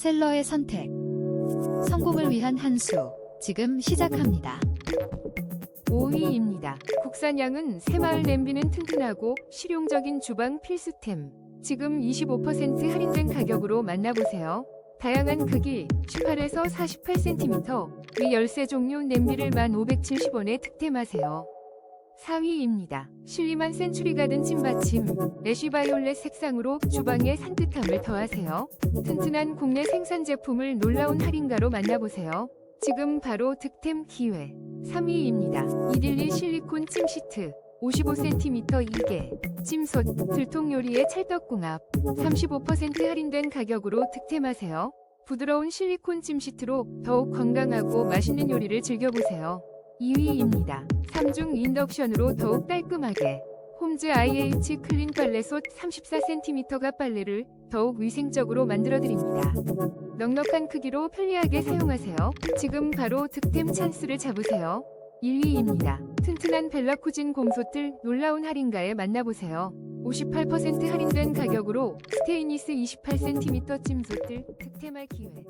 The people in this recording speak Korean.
셀러의 선택. 성공을 위한 한 수. 지금 시작합니다. 5위입니다. 국산양은 새마을 냄비는 튼튼하고 실용적인 주방 필수템. 지금 25% 할인된 가격으로 만나보세요. 다양한 크기 18에서 48cm 위 열쇠 종류 냄비를 1,570원에 득템하세요. 4위입니다. 실리만 센츄리 가 든 찜받침 애쉬 바이올렛 색상으로 주방에 산뜻함을 더하세요. 튼튼한 국내 생산 제품을 놀라운 할인가로 만나보세요. 지금 바로 득템 기회. 3위입니다. 이딜리 실리콘 찜 시트 55cm 2개 찜솥 들통 요리의 찰떡궁합 35% 할인된 가격으로 득템하세요. 부드러운 실리콘 찜 시트로 더욱 건강하고 맛있는 요리를 즐겨보세요. 2위입니다. 3중 인덕션으로 더욱 깔끔하게 홈즈 IH 클린 빨래솥 34cm가 빨래를 더욱 위생적으로 만들어드립니다. 넉넉한 크기로 편리하게 사용하세요. 지금 바로 득템 찬스를 잡으세요. 1위입니다. 튼튼한 벨라쿠진 곰솥들 놀라운 할인가에 만나보세요. 58% 할인된 가격으로 스테인리스 28cm 찜솥들 득템할 기회.